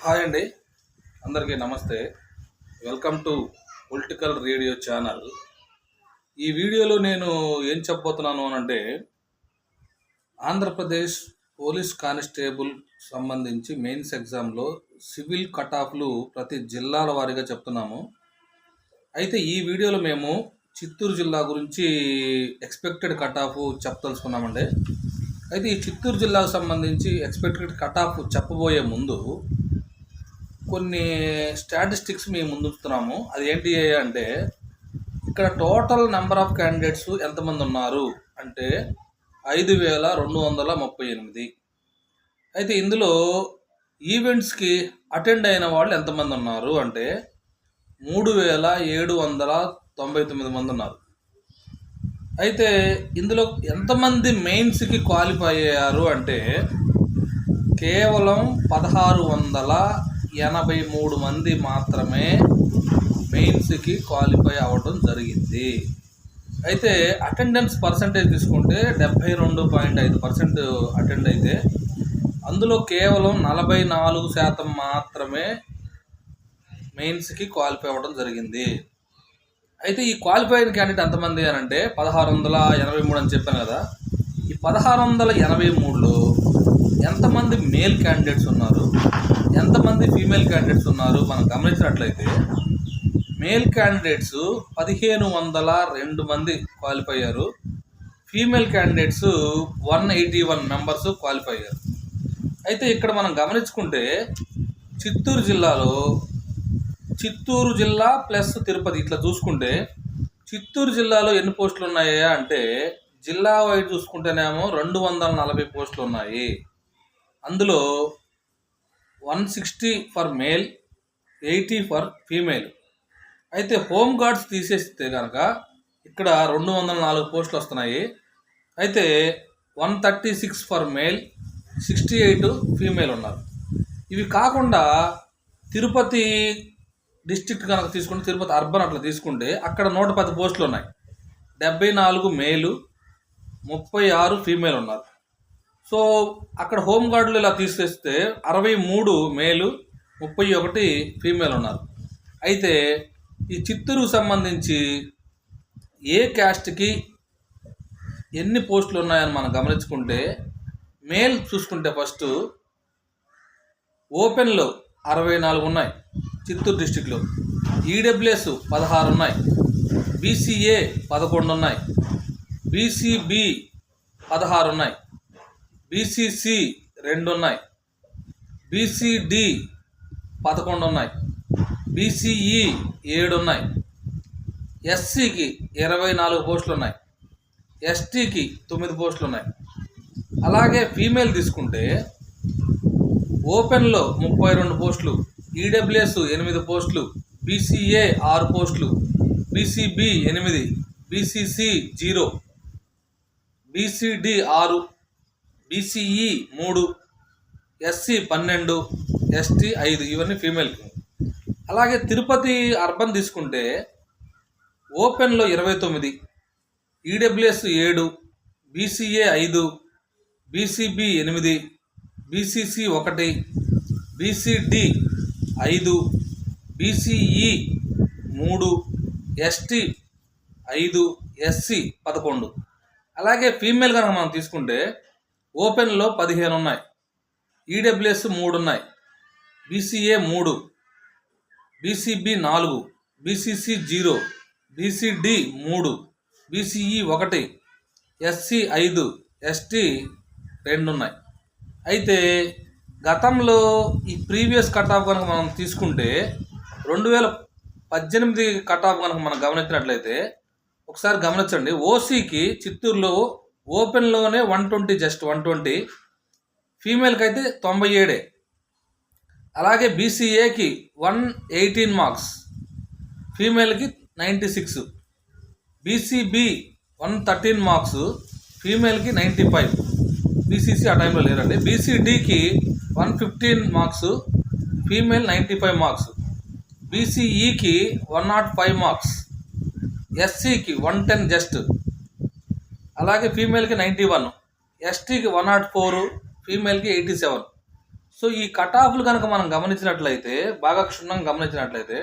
Hi అండి. అందరికీ నమస్తే. Welcome to political radio channel. ఈ వీడియోలో నేను ఏం చెప్పబోతున్నాను అనంటే ఆంధ్రప్రదేశ్ పోలీస్ కానిస్టేబుల్ సంబంధించి మెయిన్స్ ఎగ్జామ్లో సివిల్ కట్ ఆఫ్లు ప్రతి జిల్లాల వారీగా చెప్తున్నాము. అయితే ఈ వీడియోలో మేము చిత్తూరు జిల్లా గురించి ఎక్స్పెక్టెడ్ కట్ ఆఫ్ చెప్పదలుచుకున్నామండి అయితే ఈ చిత్తూరు జిల్లాకు సంబంధించి ఎక్స్పెక్టెడ్ కట్ ఆఫ్ చెప్పబోయే ముందు కొన్ని స్టాటిస్టిక్స్ మేము ముందుతున్నాము అది ఏంటి అంటే ఇక్కడ టోటల్ నెంబర్ ఆఫ్ క్యాండిడేట్స్ ఎంతమంది ఉన్నారు? అంటే ఐదు వేల రెండు వందల ముప్పై ఎనిమిది. అయితే ఇందులో ఈవెంట్స్కి అటెండ్ అయిన వాళ్ళు ఎంతమంది ఉన్నారు? అంటే మూడు వేల ఏడు వందల తొంభై తొమ్మిది మంది ఉన్నారు. అయితే ఇందులో ఎంతమంది మెయిన్స్కి క్వాలిఫై అయ్యారు అంటే కేవలం పదహారు వందల ఎనభై మూడు మంది మాత్రమే మెయిన్స్కి క్వాలిఫై అవ్వడం జరిగింది. అయితే అటెండెన్స్ పర్సంటేజ్ తీసుకుంటే డెబ్భై రెండు పాయింట్ ఐదు పర్సెంట్ అటెండ్ అయితే అందులో కేవలం నలభై నాలుగు శాతం మాత్రమే మెయిన్స్కి క్వాలిఫై అవ్వడం జరిగింది. అయితే ఈ క్వాలిఫైడ్ క్యాండిడేట్ ఎంతమంది అని అంటే పదహారు వందల ఎనభై మూడు అని చెప్పాను కదా. ఈ పదహారు వందల ఎనభై మూడులో ఎంతమంది మేల్ క్యాండిడేట్స్ ఉన్నారు? ఎంతమంది ఫీమేల్ క్యాండిడేట్స్ ఉన్నారు? మనం గమనించినట్లయితే మేల్ క్యాండిడేట్స్ పదిహేను వందల రెండు మంది క్వాలిఫై అయ్యారు. Female candidates one eighty one members qualify అయ్యారు. అయితే ఇక్కడ మనం గమనించుకుంటే చిత్తూరు జిల్లాలో చిత్తూరు జిల్లా ప్లస్ తిరుపతి. ఇట్లా చూసుకుంటే చిత్తూరు జిల్లాలో ఎన్ని పోస్టులు ఉన్నాయా అంటే జిల్లా వైడ్ చూసుకుంటేనేమో రెండు వందల నలభై పోస్టులు ఉన్నాయి. అందులో one sixty for male eighty for female. అయితే హోమ్ గార్డ్స్ తీసేస్తే కనుక ఇక్కడ రెండు వందల నాలుగు పోస్టులు వస్తున్నాయి. అయితే one thirty six for male sixty eight female ఉన్నారు. ఇవి కాకుండా తిరుపతి డిస్ట్రిక్ట్ కనుక తీసుకుంటే తిరుపతి అర్బన్ అట్లా తీసుకుంటే అక్కడ నూట పది పోస్టులు ఉన్నాయి. డెబ్బై నాలుగు మేలు ముప్పై ఆరు ఫీమేల్ ఉన్నారు. సో అక్కడ హోమ్ గార్డులు ఇలా తీసేస్తే అరవై మూడు మేలు ముప్పై ఒకటి ఫీమేల్ ఉన్నారు. అయితే ఈ చిత్తూరుకు సంబంధించి ఏ క్యాస్ట్కి ఎన్ని పోస్టులు ఉన్నాయని మనం గమనించుకుంటే మేల్ చూసుకుంటే ఫస్ట్ ఓపెన్లో అరవై నాలుగు ఉన్నాయి. చిత్తూరు డిస్టిక్లో ఈడబ్ల్యూఎస్ పదహారు ఉన్నాయి. బీసీఏ పదకొండు ఉన్నాయి. బీసీబీ పదహారు ఉన్నాయి. బీసీసీ రెండు ఉన్నాయి. బీసీడి పదకొండు ఉన్నాయి. బీసీఈ ఏడు ఉన్నాయి. ఎస్సీకి ఇరవై నాలుగు పోస్టులు ఉన్నాయి. ఎస్టీకి తొమ్మిది పోస్టులు ఉన్నాయి. అలాగే ఫీమేల్ తీసుకుంటే ఓపెన్లో ముప్పై రెండు పోస్టులు ఈడబ్ల్యూఎస్ ఎనిమిది పోస్టులు బీసీఏ ఆరు పోస్టులు బీసీబీ ఎనిమిది బీసీసీ జీరో బీసీడి ఆరు బీసీఈ మూడు ఎస్సీ పన్నెండు ఎస్టీ ఐదు ఇవన్నీ ఫీమేల్కి. అలాగే తిరుపతి అర్బన్ తీసుకుంటే ఓపెన్లో ఇరవై తొమ్మిది ఈడబ్ల్యూఎస్ ఏడు బీసీఏ ఐదు బీసీబీ ఎనిమిది బీసీసీ ఒకటి బీసీడి ఐదు బీసీఈ మూడు ఎస్టీ ఐదు ఎస్సీ పదకొండు. అలాగే ఫీమేల్ కనుక మనం తీసుకుంటే ఓపెన్లో పదిహేను ఉన్నాయి. ఈడబ్ల్యూఎస్ మూడు ఉన్నాయి. బీసీఏ మూడు బీసీబీ నాలుగు బీసీసీ జీరో బీసీడి మూడు బీసీఈ ఒకటి ఎస్సీ ఐదు ఎస్టీ రెండు ఉన్నాయి. అయితే గతంలో ఈ ప్రీవియస్ కట్ ఆఫ్ కనుక మనం తీసుకుంటే రెండు వేల పద్దెనిమిది కట్ ఆఫ్ కనుక మనం గమనించినట్లయితే ఒకసారి గమనించండి ఓసీకి చిత్తూరులో ఓపెన్లోనే one twenty just one twenty ఫీమేల్కి అయితే తొంభై ఏడే. అలాగే బీసీఏకి one eighteen marks ఫీమేల్కి ninety six. BCB one thirteen marks ఫీమేల్కి ninety five. BCC ఆ టైంలో లేరండి బీసీడీకి one fifteen marks female ninety five marks బీసీఈకి one not five marks ఎస్సీకి వన్ టెన్ జస్ట్ అలాగే ఫీమేల్కి నైంటీ వన్ ఎస్టీకి వన్ నాట్ ఫోర్ ఫీమేల్కి eighty seven so ఈ cut ఆఫ్లు కనుక మనం గమనించినట్లయితే బాగా క్షుణ్ణంగా గమనించినట్లయితే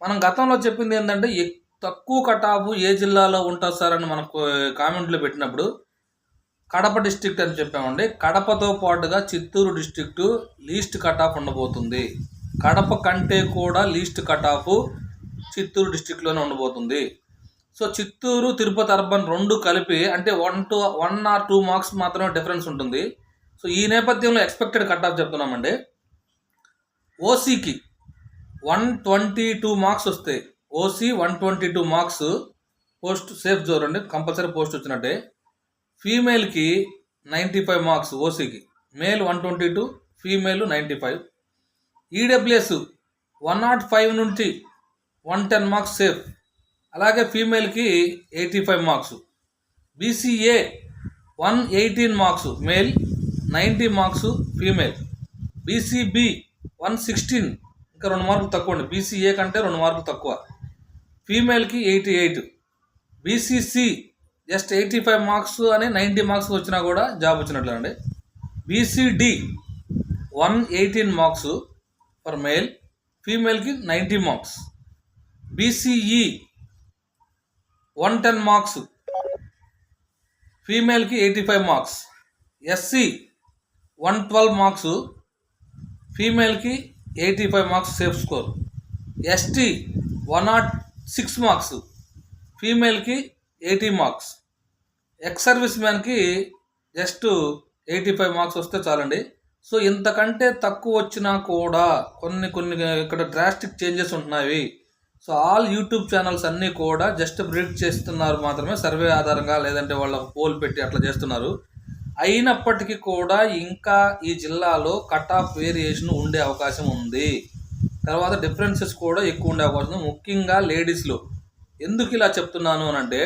మనం గతంలో చెప్పింది ఏంటంటే తక్కువ కట్ ఆఫ్ ఏ జిల్లాలో ఉంటుంది సార్ అని మనకు కామెంట్లో పెట్టినప్పుడు కడప డిస్ట్రిక్ట్ అని చెప్పామండి. కడపతో పాటుగా Chittoor district least cut off ఉండబోతుంది. కడప కంటే కూడా లీస్ట్ కట్ ఆఫ్ చిత్తూరు డిస్ట్రిక్ట్లోనే ఉండబోతుంది. సో చిత్తూరు తిరుపతి అర్బన్ రెండు కలిపి అంటే one two one or two marks మాత్రమే డిఫరెన్స్ ఉంటుంది. సో ఈ నేపథ్యంలో ఎక్స్పెక్టెడ్ కట్ ఆఫ్ చెప్తున్నామండి. ఓసీకి వన్ ట్వంటీ టూ మార్క్స్ వస్తాయి. OC one twenty two marks post safe zone అండి. కంపల్సరీ పోస్ట్ వచ్చినట్టే. ఫీమేల్కి ninety five marks ఓసీకి. Male one twenty two female ninety five. EWS one not five నుంచి one ten marks safe. అలాగే ఫీమేల్కి eighty five marks. BCA one eighteen marks male ninety marks female. BCB one sixteen ఇంకా రెండు మార్కులు తక్కువ అండి. BCA కంటే రెండు మార్కులు తక్కువ. ఫీమేల్కి eighty eight. BCC just eighty five marks అని నైంటీ మార్క్స్ వచ్చినా కూడా జాబ్ వచ్చినట్లు అండి BCD one eighteen marks for male. ఫీమేల్కి ninety marks. BCE one ten marks. ఫీమేల్కి eighty five marks. SC one twelve marks. ఫీమేల్కి eighty five marks safe score. ST one not six marks. ఫీమేల్కి eighty marks. Ex service మ్యాన్కి just eighty five marks వస్తే చాలండి. So ఇంతకంటే తక్కువ వచ్చినా కూడా కొన్ని కొన్ని ఇక్కడ డ్రాస్టిక్ చేంజెస్ ఉంటున్నాయి. సో ఆల్ యూట్యూబ్ ఛానల్స్ అన్నీ కూడా జస్ట్ ప్రిడిక్ట్ చేస్తున్నారు మాత్రమే సర్వే ఆధారంగా లేదంటే వాళ్ళకు పోల్ పెట్టి అట్లా చేస్తున్నారు. అయినప్పటికీ కూడా ఇంకా ఈ జిల్లాలో కట్ ఆఫ్ వేరియేషన్ ఉండే అవకాశం ఉంది. తర్వాత డిఫరెన్సెస్ కూడా ఎక్కువ ఉండే అవకాశం ముఖ్యంగా లేడీస్లో. ఎందుకు ఇలా చెప్తున్నాను అని అంటే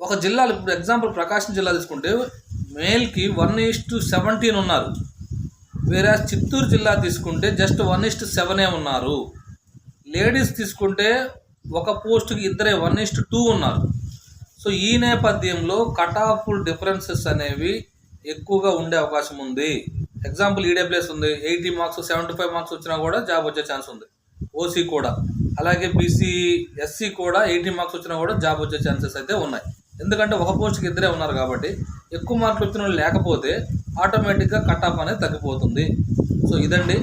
ఒక జిల్లాలో ఇప్పుడు ఎగ్జాంపుల్ ప్రకాశం జిల్లా తీసుకుంటే మేల్కి వన్ ఈస్ టు సెవెంటీన్ ఉన్నారు. వేరే చిత్తూరు జిల్లా తీసుకుంటే జస్ట్ వన్ ఇస్ట్ సెవెనే ఉన్నారు. లేడీస్ తీసుకుంటే ఒక పోస్ట్కి ఇద్దరే వన్ ఇస్ట్ టూ ఉన్నారు. సో ఈ నేపథ్యంలో కట్ ఆఫ్ డిఫరెన్సెస్ అనేవి ఎక్కువగా ఉండే అవకాశం ఉంది. ఎగ్జాంపుల్ ఈడే ప్లేస్ ఉంది. Eighty marks seventy five marks వచ్చినా కూడా జాబ్ వచ్చే ఛాన్స్ ఉంది. ఓసీ కూడా. అలాగే బీసీ ఎస్సీ కూడా ఎయిటీ మార్క్స్ వచ్చినా కూడా జాబ్ వచ్చే ఛాన్సెస్ అయితే ఉన్నాయి. ఎందుకంటే ఒక పోస్ట్కి ఇద్దరే ఉన్నారు కాబట్టి ఎక్కువ మార్కులు వచ్చిన వాళ్ళు లేకపోతే ఆటోమేటిక్గా కట్ ఆఫ్ అనేది తగ్గిపోతుంది. సో ఇదండి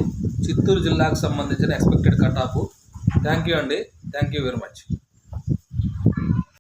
చిత్తూరు జిల్లాకు సంబంధించిన expected cut off thank you అండి. Thank you very much